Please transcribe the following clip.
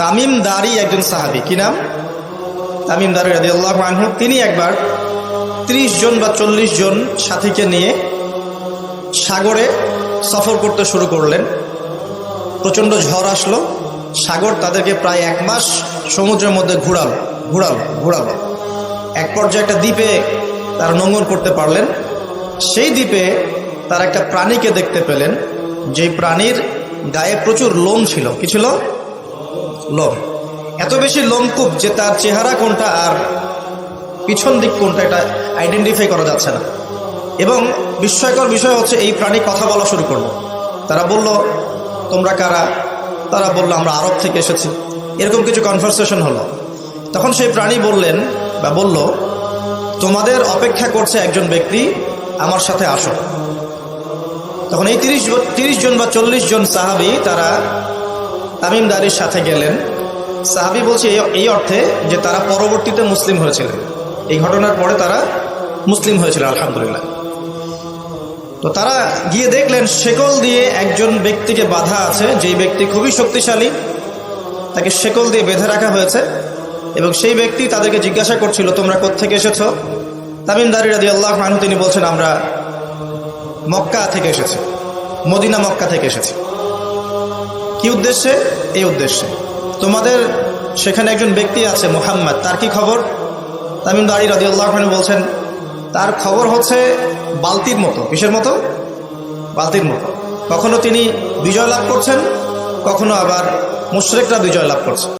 তামিম দারি একজন সাহাবি। কি নাম? তামিম দারি রাজি আল্লাহ আনহু। তিনি একবার ত্রিশ জন বা চল্লিশ জন সাথীকে নিয়ে সাগরে সফর করতে শুরু করলেন। প্রচণ্ড ঝড় আসলো। সাগর তাদেরকে প্রায় এক মাস সমুদ্রের মধ্যে ঘুরালো ঘুরালো ঘুরালো। এক পর্যায়ে একটা দ্বীপে তারা নোংর করতে পারলেন। সেই দ্বীপে তারা একটা প্রাণীকে দেখতে পেলেন। যে প্রাণীর গায়ে প্রচুর লোম ছিল। কি ছিল? লোম এত বেশি লোমকূপ যে তার চেহারা কোনটা আর পিছন দিক কোনটা এটা আইডেন্টিফাই করা যাচ্ছে না। এবং বিস্ময়কর বিষয় হচ্ছে এই প্রাণী কথা বলা শুরু করল। তারা বলল, তোমরা কারা? তারা বলল, আমরা আরব থেকে এসেছি। এরকম কিছু কনভারসেশন হলো। তখন সেই প্রাণী বললেন বা বলল, তোমাদের অপেক্ষা করছে একজন ব্যক্তি, আমার সাথে আসো। তখন এই তিরিশ তিরিশ জন বা চল্লিশ জন সাহাবি তারা তামিমদারির সাথে গেলেন। সাহাবি বলছে, এই- অর্থে যে তারা পরবর্তীতে মুসলিম হয়েছিলেন। এই ঘটনার পরে তারা মুসলিম হয়েছিল, আলহামদুলিল্লাহ। তো তারা গিয়ে দেখলেন, শেকল দিয়ে একজন ব্যক্তিকে বাধা আছে, যেই ব্যক্তি খুবই শক্তিশালী। তাকে শেকল দিয়ে বেঁধে রাখা হয়েছে এবং সেই ব্যক্তি তাদেরকে জিজ্ঞাসা করছিল, তোমরা কোত্থেকে এসেছ? তামিমদারি রাদি আল্লাহ মানু তিনি বলছেন, আমরা মক্কা থেকে এসেছি। মদিনা মক্কা থেকে এসেছি। কি উদ্দেশ্যে? এই উদ্দেশ্যে। তোমাদের সেখানে একজন ব্যক্তি আছে, মোহাম্মদ। তার কি খবর? তামিম দাড়ি রাজি খান বলছেন, তার খবর হচ্ছে বালতির মতো। কিসের মতো? বালতির মতো। কখনো তিনি বিজয় লাভ করছেন, কখনো আবার মুশরেকরা বিজয় লাভ করছে।